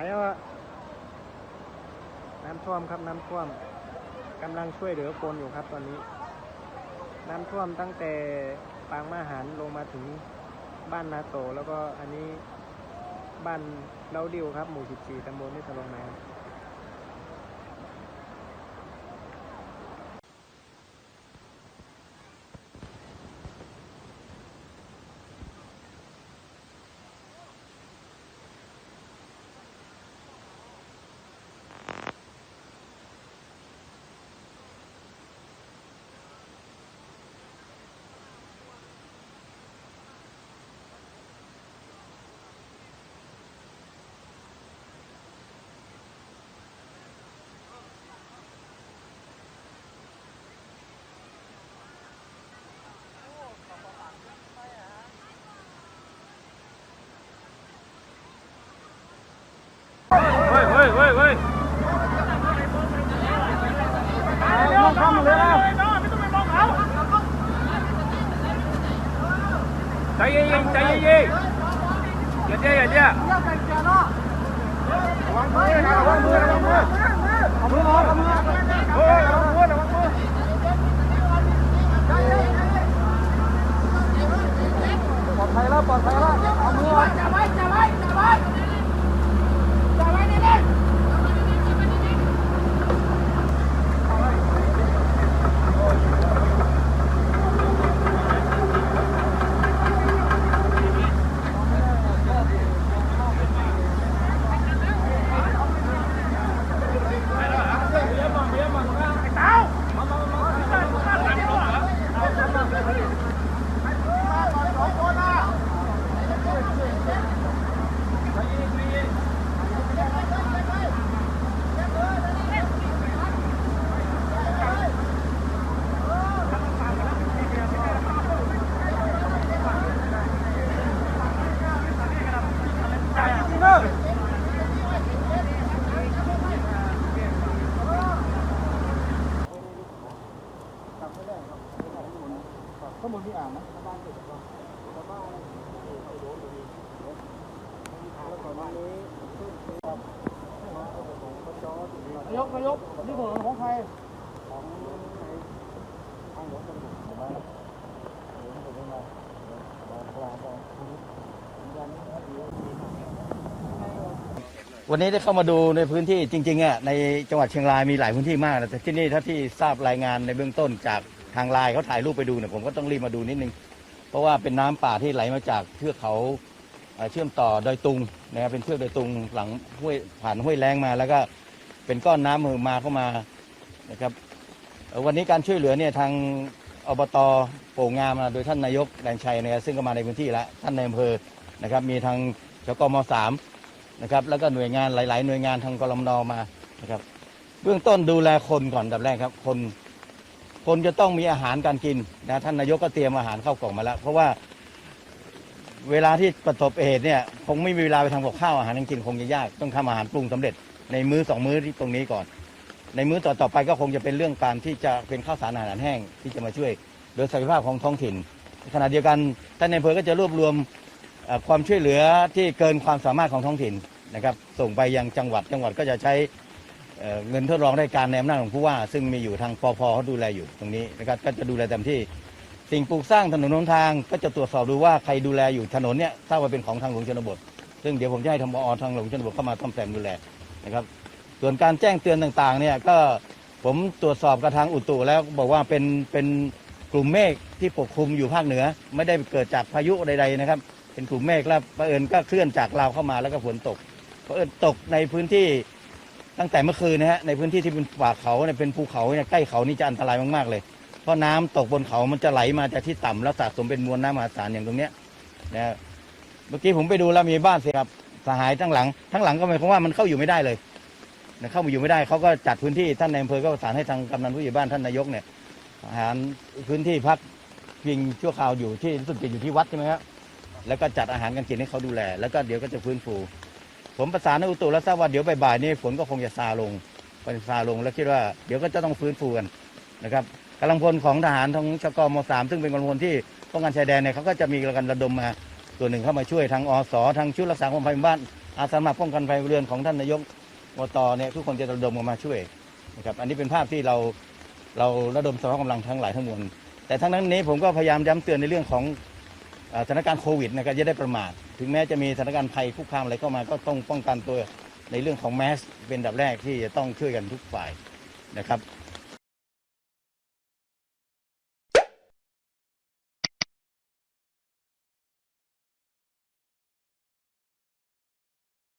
ายแล้วอะน้ำท่วมครับน้ำท่วมกำลังช่วยเหลือคนอยู่ครับตอนนี้ น้ำท่วมตั้งแต่ปางมาหารลงมาถึงบ้านนาโตแล้วก็อันนี้บ้านเล้าดิวครับ หมู่ 14ตำบลนิสลงนะครับ ยเฮ้ยเฮ้ยเฮ้ยลงข้ามเลยนะใจเย็นๆใจเย็นๆอย่าเดี้ยอย่า เดี้ยระวังมือนะระวังมือระวังมือเอามือออกเอามือออกเฮ้ยระวังมือระวังมือปลอดภัยแล้วปลอดภัยแล้วเอามือออกข้างบนที่อ่างนะบ้านเกิดบ้านบ้านแล้วก่อนหน้านี้นายกนายกนี่ผมของใครของในทางหลวงชนบทใช่ไหมหลวงชนบทมาบอกกลางบอกยันนี้ดีวันนี้ได้เข้ามาดูในพื้นที่จริงๆอะในจังหวัดเชียงรายมีหลายพื้นที่มากนะแต่ที่นี่ถ้าที่ทราบรายงานในเบื้องต้นจาก ทางไลน์เขาถ่ายรูปไปดูเนี่ยผมก็ต้องรีบมาดูนิดนึง เพราะว่าเป็นน้ำป่าที่ไหลมาจากเทือกเขาเชื่อมต่อดอยตุงนะครับเป็นเทือกดอยตุงหลังห้วยผ่านห้วยแล้งมา แล้วก็เป็นก้อนน้ำมือมาเข้ามานะครับวันนี้การช่วยเหลือเนี่ยทางอบตโป่งงามโดยท่านนายกแดนชัยนะครับซึ่งก็มาในพื้นที่แล้วท่านในอำเภอนะครับมีทางชกมสามนะครับแล้วก็หน่วยงานหลาย ๆ หน่วยงานทางกรมนมานะครับเบื้องต้นดูแลคนก่อนดับแรกครับ คน คนจะต้องมีอาหารการกินนะท่านนายกก็เตรียมอาหารเข้ากล่องมาแล้ว เพราะว่าเวลาที่ประสบเหตุเนี่ยคงไม่มีเวลาไปทำกับข้าวอาหารการกินคงจะยาก ต้องทำอาหารปรุงสำเร็จ ในมื้อสองมื้อที่ตรงนี้ก่อน ในมื้อต่อไปก็คงจะเป็นเรื่องการที่จะเป็นข้าวสารอาหารแห้งที่จะมาช่วย โดยศักยภาพของท้องถิ่นขณะเดียวกันท่านในอำเภอก็จะรวบรวมความช่วยเหลือที่เกินความสามารถของท้องถิ่นนะครับ ส่งไปยังจังหวัดจังหวัดก็จะใช้ เงินทดลองได้การในอำนาจของผู้ว่า ซึ่งมีอยู่ทางปพเขาดูแลอยู่ตรงนี้นะครับก็จะดูแลเต็มที่สิ่งปลูกสร้างถนนหนทางก็จะตรวจสอบดูว่าใครดูแลอยู่ถนนเนี่ยทราบว่าเป็นของทางหลวงชนบท ซึ่งเดี๋ยวผมจะให้ทางบอทางหลวงชนบทเข้ามาซ่อมแซมดูแลนะครับส่วนการแจ้งเตือนต่างๆเนี่ยก็ผมตรวจสอบกับทางอุตุแล้วบอกว่าเป็นเป็นกลุ่มเมฆที่ปกคลุมอยู่ภาคเหนือ ไม่ได้เกิดจากพายุใดๆนะครับ เป็นกลุ่มเมฆแล้วบังเอิญก็เคลื่อนจากลาวเข้ามาแล้วก็ฝนตกบังเอิญตกในพื้นที่ ตั้งแต่เมื่อคืนนะฮะในพื้นที่ที่เป็นป่าเขาเนี่ยเป็นภูเขาเนี่ยใกล้เขานี่จะอันตรายมากๆเลย เพราะน้ำตกบนเขามันจะไหลมาจากที่ต่ำแล้วสะสมเป็นมวลน้ำมหาศาลอย่างตรงเนี้ยนะฮะเมื่อกี้ผมไปดูแล้วมีบ้านเสียครับสหายทั้งหลัง ทั้งหลังก็หมายความว่ามันเข้าอยู่ไม่ได้เลยนะเข้ามาอยู่ไม่ได้เขาก็จัดพื้นที่ท่านในอำเภอก็ประสานให้ทางกำนันผู้ใหญ่บ้านท่านนายกเนี่ยหารพื้นที่พักพิงชั่วคราวอยู่ที่รู้สึกจะอยู่ที่วัดใช่ไหมครับแล้วก็จัดอาหารการกินให้เขาดูแล แล้วก็เดี๋ยวก็จะฟื้นฟู ผมประสานในอุตุแล้วทราบว่าเดี๋ยวบ่ายๆนี้ฝนก็คงจะซาลงฝนซาลงแล้วคิดว่าเดี๋ยวก็จะต้องฟื้นฟูกันนะครับกำลังพลของทหารของชกมสามซึ่งเป็นกำลังพลที่ป้องกันชายแดนเนี่ยเขาก็จะมีการระดมมาส่วนหนึ่งเข้ามาช่วยทางอสทางชุดรักษาความปลอดภัยบ้านอาสาสมัครป้องกันไฟเรือนของท่านนายกวตเนี่ยทุกคนจะระดมกันมาช่วยนะครับอันนี้เป็นภาพที่เราเราระดมสภาพกำลังทั้งหลายทั้งมวลแต่ทั้งนั้นนี้ผมก็พยายามย้ำเตือนในเรื่องของ สถานการณ์โควิดนะครับจะได้ประมาท ถึงแม้จะมีสถานการณ์ภัยคุกคามอะไรเข้ามาก็ต้องป้องกันตัวในเรื่องของแมสเป็นดับแรกที่จะต้องช่วยกันทุกฝ่ายนะครับ